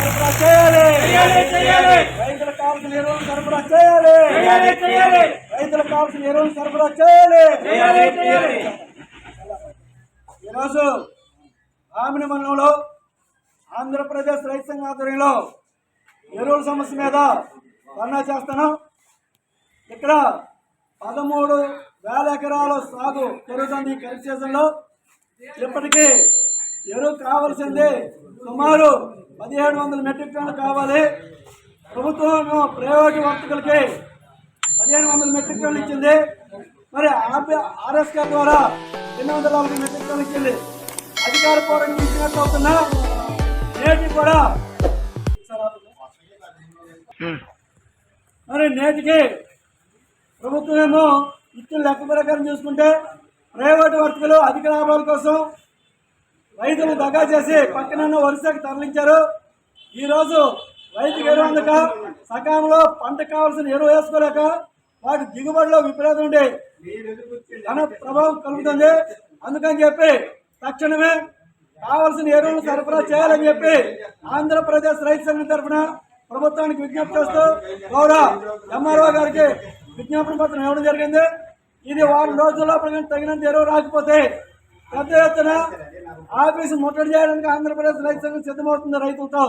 సరఫరా చేయాలి రైతులకు కావాల్సిన ఎరువులు సరఫరా చేయాలి రైతులకు కావాల్సిన ఎరువులు సరఫరా చేయాలి ఈరోజు ఆమెన మండలంలో ఆంధ్రప్రదేశ్ రైతు సంఘ ఆధ్వర్యంలో ఎరువుల సమస్య మీద ధర్నా చేస్తున్నాం. ఇక్కడ పదమూడు వేల ఎకరాల సాగు పెరుగుతుంది ఖరీఫ్ సీజన్లో. ఇప్పటికీ ఎరువు కావాల్సింది సుమారు పదిహేడు వందల మెట్రిక్ టన్నులు కావాలి. ప్రభుత్వం ప్రైవేటు వర్తకులకి పదిహేను వందల మెట్రిక్ టన్నులు ఇచ్చింది. మరి ఆర్ఎస్కే ద్వారా రెండు వందల నలభై మెట్రిక్ టన్నులు ఇచ్చింది. అధికారపూర్వకంగా ఇచ్చినట్టు అవుతున్నా నేటి కూడా మరి నేటికి ప్రభుత్వం ఏమో ఇచ్చిన లెక్క ప్రకారం చూసుకుంటే ప్రైవేటు వర్తకులు అధిక లాభాల కోసం రైతులు దగా చేసి పక్కన వరుసకి తరలించారు. ఈరోజు రైతుకి ఎరువు సకాలంలో పంట కావాల్సిన ఎరువు వేసుకోలేక వాటి దిగుబడిలో విపరీతం ఉండే ధన ప్రభావం కలుగుతుంది. అందుకని చెప్పి తక్షణమే కావాల్సిన ఎరువులు సరఫరా చేయాలని చెప్పి ఆంధ్రప్రదేశ్ రైతు సంఘం తరఫున ప్రభుత్వానికి విజ్ఞప్తి చేస్తూ గౌరవ ఎంఆర్ఓ గారికి విజ్ఞాపన పత్రం ఇవ్వడం జరిగింది. ఇది వారం రోజుల్లో తగినంత ఎరువు రాకపోతే పెద్ద ఎత్తున ఆఫీసు ముట్టడి చేయడానికి ఆంధ్రప్రదేశ్ రైతు సంఘం సిద్ధమవుతుంది రైతులతో.